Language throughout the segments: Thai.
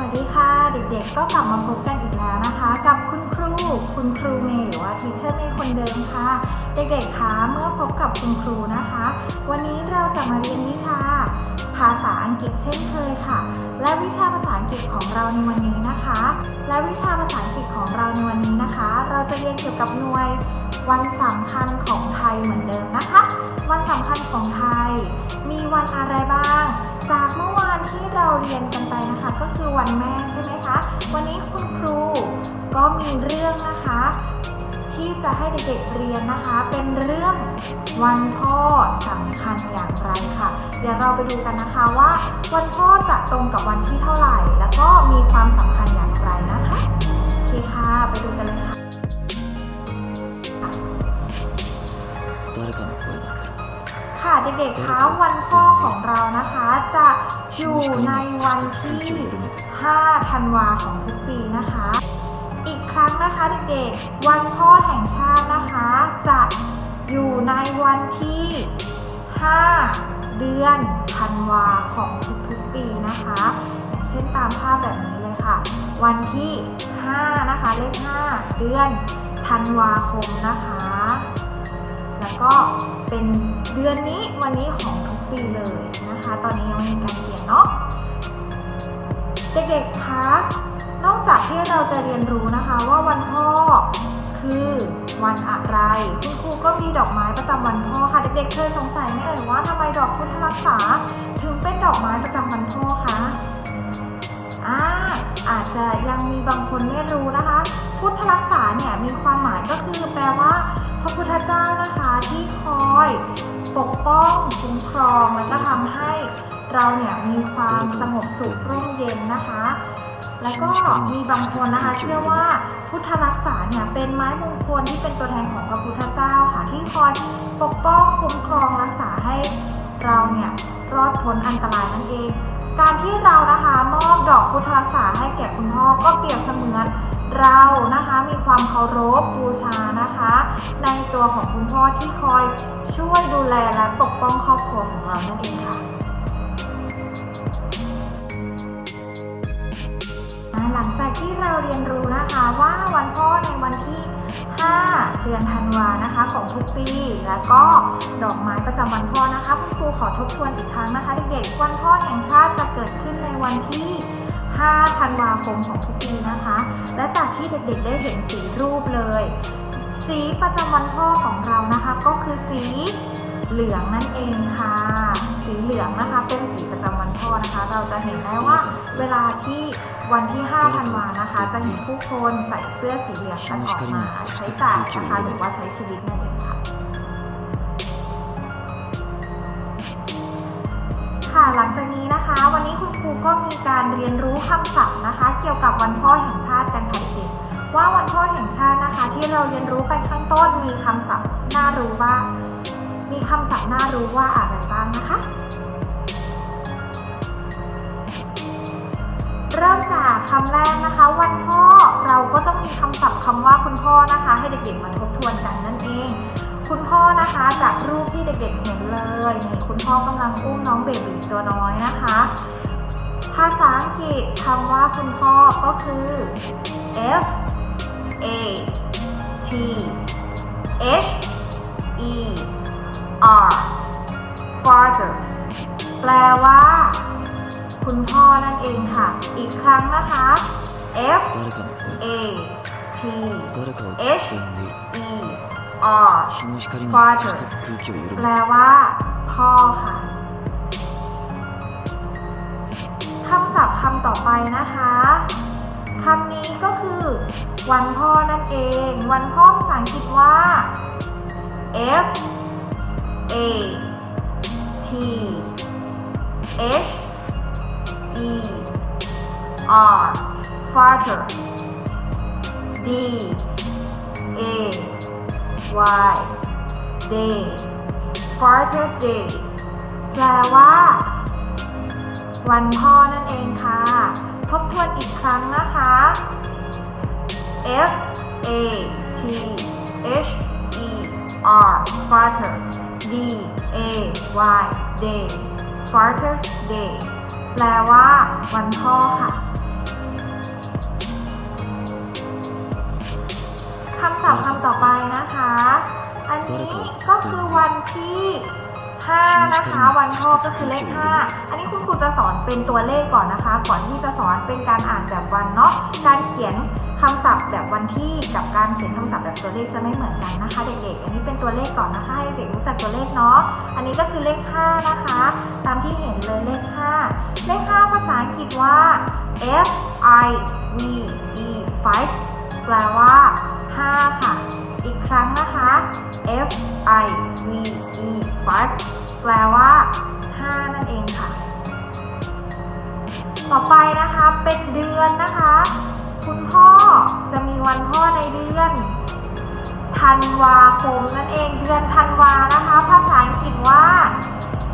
วัสดีค่ะเด็กๆ ก็กลับมาพบกันอีกแล้วนะคะ กับคุณครู คุณครูเมย์หรือว่าทีเชอร์เมย์คนเดิมค่ะ เด็กๆคะเมื่อพบกับคุณครูนะคะ วันนี้เราจะมาเรียนวิชาภาษาอังกฤษเช่นเคยค่ะ และวิชาภาษาอังกฤษของเราในวันนี้นะคะ และวิชาภาษาอังกฤษของเราในวันนี้นะคะ เราจะเรียนเกี่ยวกับหน่วย วันสำคัญของไทยเหมือนเดิมนะคะ วันสำคัญของไทย มีวันอะไรบ้าง จากเมื่อวานที่เราเรียนกันไปนะคะ ก็คือวันแม่ใช่ไหมคะ วันนี้คุณครูก็มีเรื่องนะคะ ที่จะให้เด็กๆเรียนนะคะ เป็นเรื่องวันพ่อสำคัญอย่างไรค่ะ เดี๋ยวเราไปดูกันนะคะว่า วันพ่อจะตรงกับวันที่เท่าไหร่ แล้วก็มีความสำคัญอย่างไรนะคะ โอเคค่ะ ไปดูกันเลยค่ะ 誰かの声がする ค่ะเด็กๆคะวันพ่อของเรานะคะ จะอยู่ในวันที่ 5 ธันวาของทุกปีนะคะ อีกครั้งนะคะเด็กๆ วันพ่อแห่งชาตินะคะ จะอยู่ในวันที่ 5 เดือนธันวาของทุกๆปีนะคะ อย่างเช่นตามภาพแบบนี้เลยค่ะ วันที่ 5 นะคะ เลข 5 เดือนธันวาคมนะคะ แล้ว ก็เป็นเดือนนี้วันนี้ของทุกปีเลยนะคะ ตอนนี้ยังไม่มีการเปลี่ยนเนาะเด็กๆคะนอกจากที่เราจะเรียนรู้นะคะว่าวันพ่อคือวันอะไร คุณครูก็มีดอกไม้ประจำวันพ่อค่ะ เด็กๆเคยสงสัยไหมเอ่ยว่าทำไมดอกพุทธรักษา ถึงเป็นดอกไม้ประจำวันพ่อคะ อ่าอาจจะยังมีบางคนไม่รู้นะคะ พุทธรักษาเนี่ยมีความหมายก็คือแปลว่า พระพุทธเจ้านะคะที่คอยปกป้องคุ้มครองแล้วก็ทำให้เราเนี่ยมีความสงบสุขร่มเย็นนะคะ แล้วก็มีบางคนนะคะเชื่อว่าพุทธรักษาเนี่ยเป็นไม้มงคลที่เป็นตัวแทนของพระพุทธเจ้าค่ะที่คอยปกป้องคุ้มครองรักษาให้เราเนี่ยรอดพ้นอันตรายนั่นเอง การที่เรานะคะมอบดอกพุทธรักษาให้แก่คุณพ่อก็เปรียบเสมือนเรานะคะมีความเคารพบูชานะคะ ในตัวของคุณพ่อที่คอยช่วยดูแลและปกป้องครอบครัวของเรานั่นเองค่ะหลังจากที่เราเรียนรู้นะคะว่าวันพ่อในวันที่ 5เดือนธันวานะคะของทุกปี แล้วก็ดอกไม้ประจำวันพ่อนะคะคุณครูขอทบทวนอีกครั้งนะคะเด็กๆวันพ่อแห่งชาติจะเกิดขึ้นในวันที่5ธันวาคมของทุกปีนะคะ และจากที่เด็กๆได้เห็นสีรูปเลย สีประจำวันพ่อของเรานะคะ ก็คือสี เหลืองนั่นเองค่ะ สีเหลืองนะคะเป็นสีประจำวันพ่อนะคะ เราจะเห็นได้ว่าเวลาที่วันที่5ธันวานะคะ จะเห็นผู้คนใส่เสื้อสีเหลืองกันออกมาใช้จ่ายนะคะหรือว่าใช้ชีวิตนั่นเองค่ะค่ะหลังจากนี้นะคะ วันนี้คุณครูก็มีการเรียนรู้คำศัพท์นะคะ เกี่ยวกับวันพ่อแห่งชาติกันค่ะเด็กว่าวันพ่อแห่งชาตินะคะ ที่เราเรียนรู้ไปข้างต้นมีคำศัพท์น่ารู้บ้าง มีคำศัพท์น่ารู้ว่าอะไรบ้างนะคะ เริ่มจากคำแรกนะคะ วันพ่อเราก็ต้องมีคำศัพท์คำว่าคุณพ่อนะคะ ให้เด็กๆมาทบทวนกันนั่นเอง คุณพ่อนะคะจากรูปที่เด็กๆเห็นเลยนี่คุณพ่อกำลังอุ้มน้องเบบีตัวน้อยนะคะ ภาษาอังกฤษคำว่าคุณพ่อก็คือ F A T H E are father แปลว่า คุณพ่อนั่นเองค่ะ อีกครั้งนะคะ F A T H E R father แปลว่า พ่อค่ะ คำศัพท์คำต่อไปนะคะคำนี้ก็คือ วันพ่อนั่นเอง วันพ่อภาษาอังกฤษว่า F A T H E R father D A Y day father day แปลว่า วันพ่อนั่นเองค่ะ ทบทวนอีกครั้งนะคะ F A T H E R father D A Y Day Father Day แปลว่า วันพ่อค่ะ คำศัพท์คำต่อไปนะคะ อันนี้ก็คือวันที่5นะคะวันพ่อก็คือเลข 5 อันนี้คุณครูจะสอนเป็นตัวเลขก่อนนะคะ ก่อนที่จะสอนเป็นการอ่านแบบวันเนาะการเขียน คำศัพท์แบบวันที่กับการเขียนคำศัพท์แบบตัวเลขจะไม่เหมือนกันนะคะ เด็กๆ อันนี้เป็นตัวเลขก่อนนะคะให้เด็กรู้จักตัวเลขเนาะ อันนี้ก็คือเลข 5 นะคะ ตามที่เห็นเลยเลข 5 เลข 5 ภาษาอังกฤษว่า F I V E 5แปลว่า 5 ค่ะ อีกครั้งนะคะ F I V E 5แปลว่า 5 นั่นเองค่ะ ต่อไปนะคะเป็นเดือนนะคะ คุณพ่อ จะมีวันพ่อในเดือนธันวาคมนั่นเองเดือนธันวานะคะ ภาษาอังกฤษว่า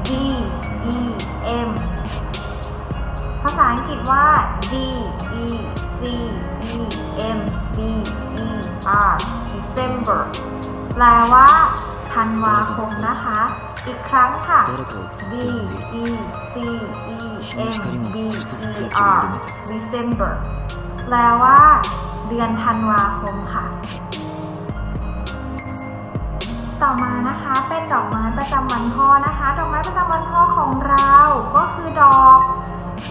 D E M ภาษาอังกฤษว่า D E C E M B E R December แปลว่าธันวาคมนะคะ อีกครั้งค่ะ D E C E M B E R December แปลว่า เดือนธันวาคมค่ะ ต่อมานะคะเป็นดอกไม้ประจำวันพ่อนะคะ ดอกไม้ประจำวันพ่อของเราก็คือดอก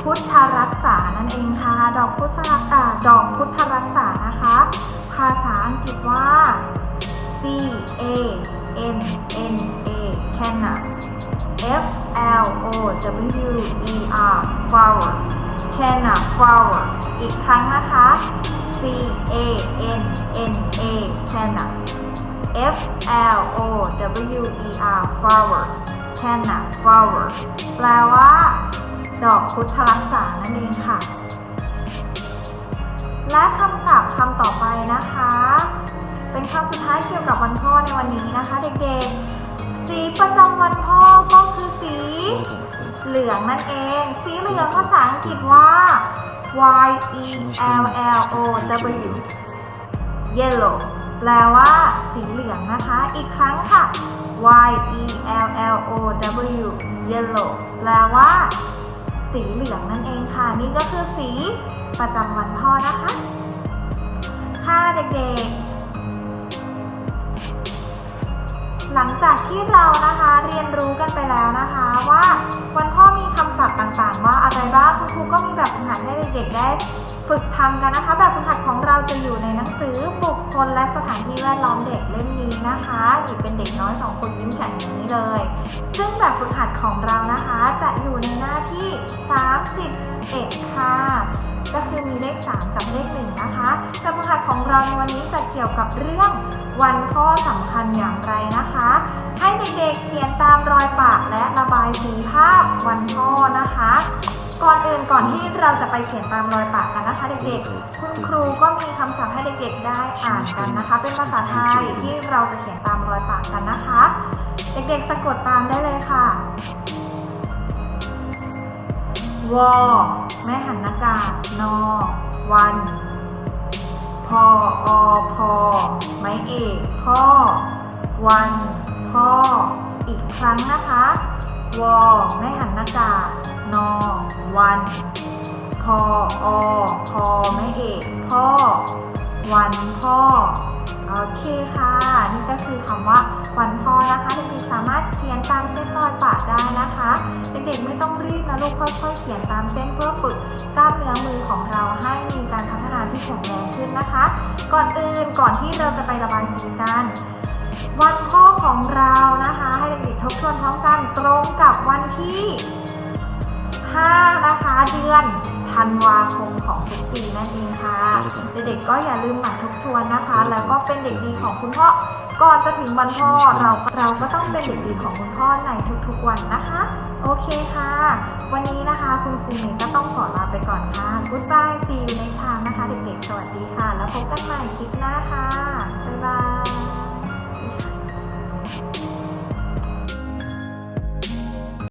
พุทธรักษานั่นเองค่ะ ดอกพุทธรักษาดอกพุทธรักษานะคะ ภาษาอังกฤษว่า C A N N A canna F L O W E R flower canna flower อีกครั้งนะคะ C A N N A Canna F L O W E R flower Canna flower แปลว่า ดอกพุทธลักษานั่นเองค่ะ และคำศัพท์คำต่อไปนะคะ เป็นคำสุดท้ายเกี่ยวกับวันพ่อในวันนี้นะคะเด็กๆ สีประจำวันพ่อก็คือสี เหลืองนั่นเอง สีเหลืองภาษาอังกฤษว่า Y E L L O W yellow แปลว่า สีเหลืองนะคะ อีกครั้งค่ะ Y E L L O W yellow แปลว่า สีเหลืองนั่นเองค่ะ นี่ก็คือสีประจำวันพ่อนะคะ ค่ะเด็ก จากที่เรานะคะเรียนรู้กันไปแล้วนะคะว่าวันพ่อมีคำศัพท์ต่างๆ ว่าอะไรบ้างคุณครูก็มีแบบฝึกหัดให้เด็กๆได้ฝึกทำกันนะคะ แบบฝึกหัดของเราจะอยู่ในหนังสือบุคคลและสถานที่แวดล้อมเด็กเล่มนี้นะคะหยิบเป็นเด็กน้อยสองคนยิ้มแฉ่งอย่างนี้เลย ซึ่งแบบฝึกหัดของเรานะคะจะอยู่ในหน้าที่ 31 ค่ะก็คือมีเลข 3 กับเลข1นะคะแบบฝึกหัดของเราในวันนี้จะเกี่ยวกับเรื่อง วันพ่อสำคัญอย่างไรนะคะ ให้เด็กๆเขียนตามรอยปากและระบายสีภาพวันพ่อนะคะ ก่อนอื่นก่อนที่เราจะไปเขียนตามรอยปากกันนะคะ เด็กๆคุณครูก็มีคำศัพท์ให้เด็กๆได้อ่านกันนะคะ เป็นภาษาไทยที่เราจะเขียนตามรอยปากกันนะคะ เด็กๆสะกดตามได้เลยค่ะวอแม่หันหน้ากากนอวัน พออพอไม้เอกพ่อ วันพ่อ อีกครั้งนะคะ วอแม่หันหน้ากากนอวันพออพอไม่เอกพ่อ วันพ่อ โอเคค่ะ นี่ก็คือคำว่าวันพ่อนะคะเด็กๆสามารถเขียนตามเส้นรอยปะได้นะคะเด็กๆไม่ต้องรีบนะลูกค่อยๆเขียนตามเส้นเพื่อฝึกกล้ามเนื้อมือของเราให้มีการพัฒนาที่แข็งแรงขึ้นนะคะ ก่อนอื่นก่อนที่เราจะไประบายสีกันวันพ่อของเรานะคะ ให้เด็กๆทบทวนพร้อมกันตรงกับวันที่ 5 นะคะเดือน ธันวาคมของทุกปีนั่นเองค่ะ เด็กๆก็อย่าลืมหมั่นทบทวนนะคะ แล้วก็เป็นเด็กดีของคุณพ่อก่อนจะถึงวันพ่อเราเราก็ต้องเป็นเด็กดีของคุณพ่อในทุกๆวันนะคะ โอเคค่ะ วันนี้นะคะคุณครูเมย์ก็ต้องขอลาไปก่อนค่ะ Goodbye see you next time นะคะ เด็กๆ สวัสดีค่ะ แล้วพบกันใหม่คลิปหน้าค่ะ บ๊ายบาย